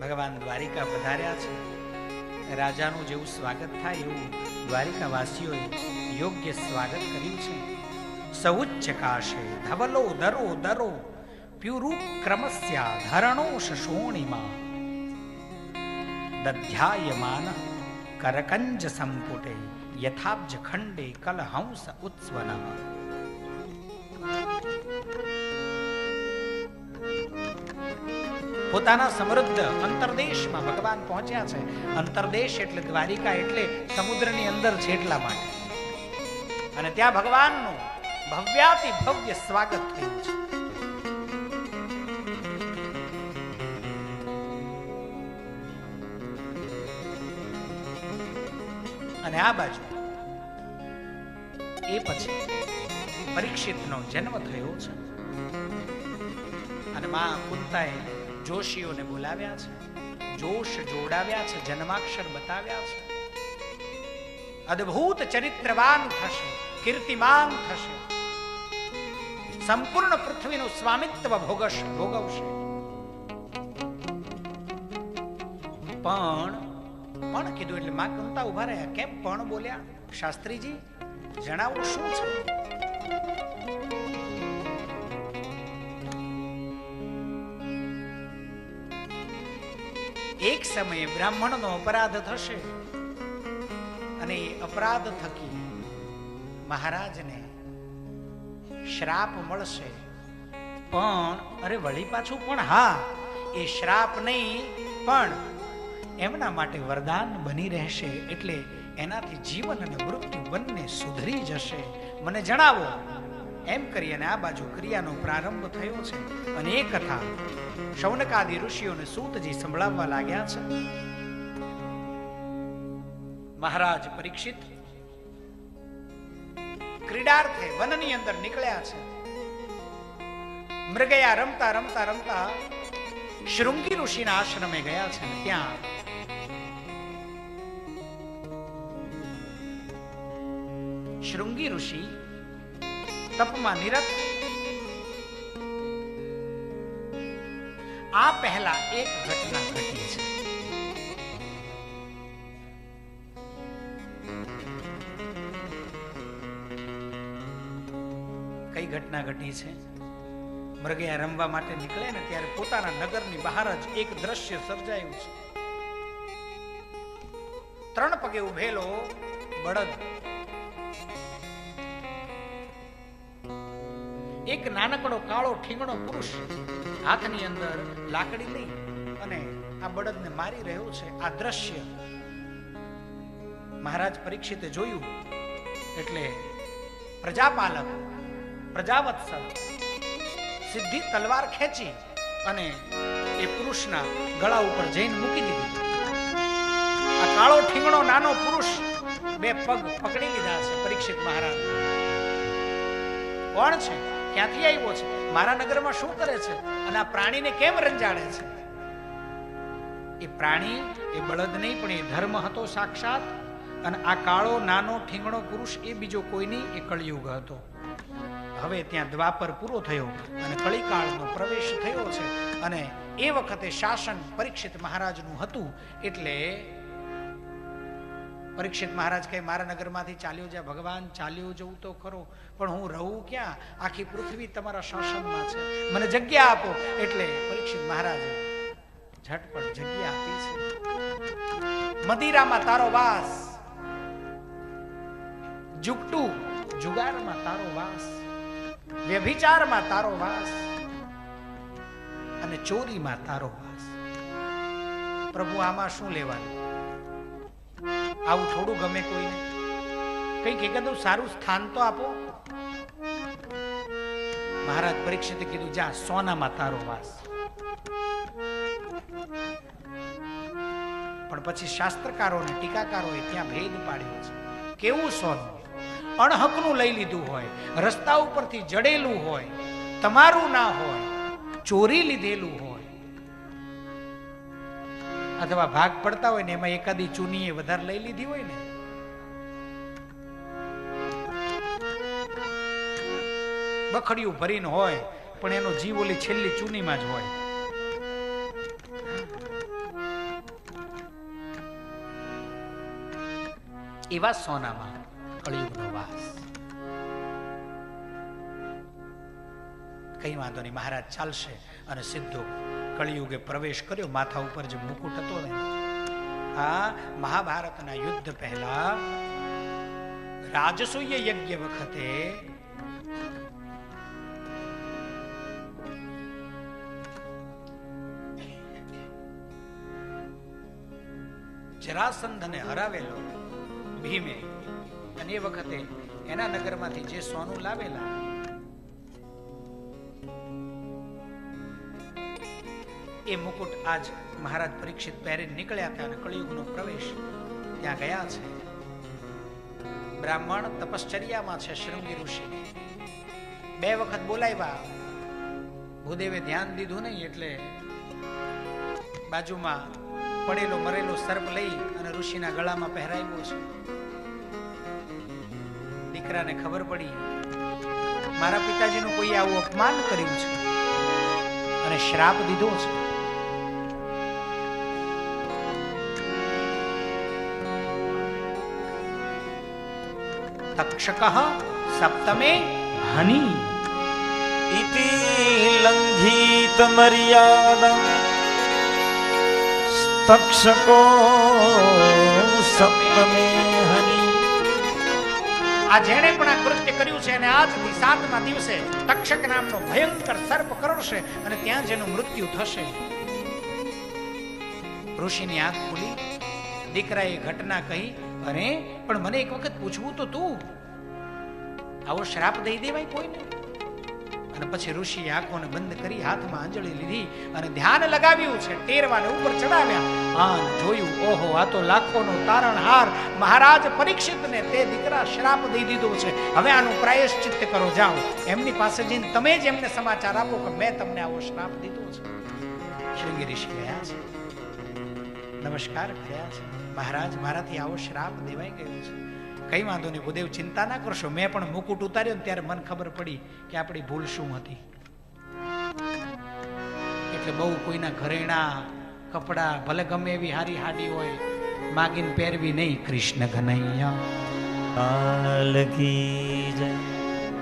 ભગવાન દ્વારિકા પધાર્યા છે. રાજાનું જેવું સ્વાગત થાય એવું દ્વારિકાવાસીઓએ યોગ્ય સ્વાગત કર્યું છે. સૌચ્ચકાશે ધવલો દરો દરો પ્યુરુ ક્રમસ્યા ધરણો શોણિમાં દધ્યાયમાન કરકંજ સંપુટે યથાબ્જ ખંડે કલહંસ ઉત્સ્વનઃ. પોતાના સમૃદ્ધ અંતરદેશમાં ભગવાન પહોંચ્યા છે. અંતરદેશ એટલે દ્વારિકા એટલે સમુદ્રની અંદર છે એટલા માટે. અને ત્યાં ભગવાનનું ભવ્યાતિ ભવ્ય સ્વાગત થયું છે. અને આ બાજુ એ પછી પરીક્ષિતનો જન્મ થયો છે. અને મા કુંતાએ જોશીઓને બોલાવ્યા છે, જોશ જોડાવ્યા છે, જન્માક્ષર બતાવ્યા છે. અદ્ભુત ચરિત્રવાન થશે, કીર્તિમાન થશે. સંપૂર્ણ પૃથ્વીનું સ્વામિત્વ ભોગશ, ભોગવશે. પણ પણ કીધું એટલે માં કુંતા ઊભા રહ્યા. કેમ પણ બોલ્યા? શાસ્ત્રીજી, જણાવો શું છે? એક સમયે બ્રાહ્મણનો અપરાધ થશે. અને એ અપરાધ થકી મહારાજને શ્રાપ મળશે. પણ, અરે વળી પાછું પણ હા, એ શ્રાપ નહીં, પણ એમના માટે વરદાન બની રહેશે એટલે એનાથી જીવન અને મૃત્યુ બંને સુધરી જશે. મને જણાવો એમ કરી અને આ બાજુ ક્રિયાનો પ્રારંભ થયો છે અને એ કથા શૌનકાદી ઋષિઓને સૂતજી સંભળાવવા લાગ્યા છે. મહારાજ પરીક્ષિત, ક્રીડાર્થે વનની અંદર નીકળ્યા છે. મૃગયા રમતા રમતા રમતા શૃંગી ઋષિના આશ્રમે ગયા છે ત્યાં. શૃંગી ઋષિ તપમાં નિરત. આ પહેલા એક ઘટના ઘટી છે. કઈ ઘટના ઘટી છે? મૃગયા રમવા માટે નીકળે ને ત્યારે પોતાના નગરની બહાર જ એક દ્રશ્ય સર્જાયું છે. ત્રણ પગે ઉભેલો બળદ એક નાનકડો કાળો ઠીંગણો પુરુષ હાથની અંદર લાકડી લઈ અને આ બળદને મારી રહ્યો છે, આ દ્રશ્ય. મહારાજ પરીક્ષિતે જોયું એટલે પ્રજાપાલક, પ્રજાવત્સલ, સિદ્ધિ તલવાર ખેંચી અને એ પુરુષના ગળા ઉપર જઈને મૂકી દીધી. આ કાળો ઠીંગણો નાનો પુરુષ બે પગ પકડી લીધા છે, પરીક્ષિત મહારાજ. કોણ છે? ક્યાંથી આવ્યો છે? મારા નગરમાં શું કરે છે? અને આ પ્રાણીને કેમ રંજાડે છે? એ પ્રાણી એ બળદ નહીં, પણ એ ધર્મ હતો સાક્ષાત. અને આ કાળો, નાનો, ઠીંગણો પુરુષ એ બીજો કોઈ નહીં એ કળિયુગ હતો. હવે ત્યાં દ્વાપર પૂરો થયો અને કળીકાળનો પ્રવેશ થયો છે. અને એ વખતે શાસન પરીક્ષિત મહારાજનું હતું એટલે પરીક્ષિત મહારાજ કહે, મારા નગરમાંથી ચાલ્યો જા, ભગવાન ચાલ્યો જવું તો ખરો, પણ હું રહું ક્યાં? આખી પૃથ્વી તમારા શાસનમાં છે. મને જગ્યા આપો. એટલે પરીક્ષિત મહારાજ ઝટપટ જગ્યા આપી છે. મદિરામાં તારો વાસ. જુગટુ જુગારમાં તારો વાસ. વ્યભિચારમાં તારો વાસ. અને ચોરીમાં તારો વાસ. પ્રભુ આમાં શું લેવાનું? આવું થોડું ગમે કોઈને. કંઈક એકદમ સારું સ્થાન તો આપો. મહારાજ પરીક્ષિતે કીધું, જા, સોનામાં તારો વાસ. પણ પછી શાસ્ત્રકારોને, ટીકાકારોએ ત્યાં ભેદ પાડ્યો છે. કેવું સોનું? અણહકનું લઈ લીધું હોય, રસ્તા ઉપરથી જડેલું હોય, તમારું ના હોય, ચોરી લીધેલું હોય અથવા ભાગ પડતા હોય ને એમાં એકાદી ચૂની વધારે લઈ લીધી હોય ને? બખડિયું ભરીને હોય, પણ એનો જીવ ઓલી છેલ્લી ચૂનીમાં જ હોય. એવા સોનામાં કળિયુગનો વાસ. કઈ વાંધો નહીં, મહારાજ ચાલશે અને સિદ્ધો કળિયુગે પ્રવેશ કર્યો, માથા ઉપર જે મુકુટ હતો ને, આ મહાભારતના યુદ્ધ પહેલા રાજસૂય યજ્ઞ વખતે જરાસંધને હરાવેલો ભીમે અને એ વખતે એના નગરમાંથી જે સોનું લાવેલા એ મુકુટ આજ મહારાજ પરીક્ષિત પહેરીને નીકળ્યા હતા અને કળિયુગનો પ્રવેશ ત્યાં ગયા છે. બ્રાહ્મણ તપશ્ચર્યામાં છે શૃંગી ઋષિ. બે વખત બોલાવ્યા. ભૂદેવે ધ્યાન દીધું નહીં એટલે બાજુમાં પડેલો મરેલો સર્પ લઈ અને ઋષિના ગળામાં પહેરાવ્યો છે. દીકરાને ખબર પડી, મારા પિતાજીનું કોઈ આવું અપમાન કર્યું છે? અને શ્રાપ દીધો છે. તક્ષક સપ્તમે હની इति लङ्घितमर्यादम् तक्षको सप्तमे हनि આ જેણે પણ આ કૃત્ય કર્યું છે અને આજથી સાતમા દિવસે તક્ષક નામનો ભયંકર સર્પ કરડશે અને ત્યાં જેનું મૃત્યુ થશે ઋષિની આંખ ખુલી દીકરાએ ઘટના કહી અરે, પણ મને એક વખત પૂછવું તો તું. આવો શ્રાપ દઈ દેવાય કોઈને? અને પછી ઋષિ આંખોને બંધ કરી હાથમાં અંજળી લીધી અને ધ્યાન લગાવ્યું છે, ટેરવાને ઉપર ચડાવ્યા. આન જોયું, ઓહો, આ તો લાખોનો તારણહાર મહારાજ પરીક્ષિતને તે દીકરા શ્રાપ દઈ દીધો છે. હવે આનું પ્રાયશ્ચિત કરો, જાઓ. એમની પાસે જઈને તમે જ એમને સમાચાર આપો કે મેં તમને આવો શ્રાપ દીધો છે. શૃંગી ઋષિ ગયા છે. નમસ્કાર કર્યા છે મહારાજ, મારાથી આવો શ્રાપ દેવાઈ ગયો છે. કઈ વાંધો નહીં, ભૂદેવ, ચિંતા ના કરશો. મેં પણ મુકુટ ઉતાર્યો ને ત્યારે મને ખબર પડી કે આપણી ભૂલ શું હતી. એટલે બહુ કોઈના ઘરેણા, કપડાં, ભલે ગમે એવી હારી હાડી હોય, માગીને પહેરવી નહીં. કૃષ્ણ ઘનૈયા. કાલ કી જય.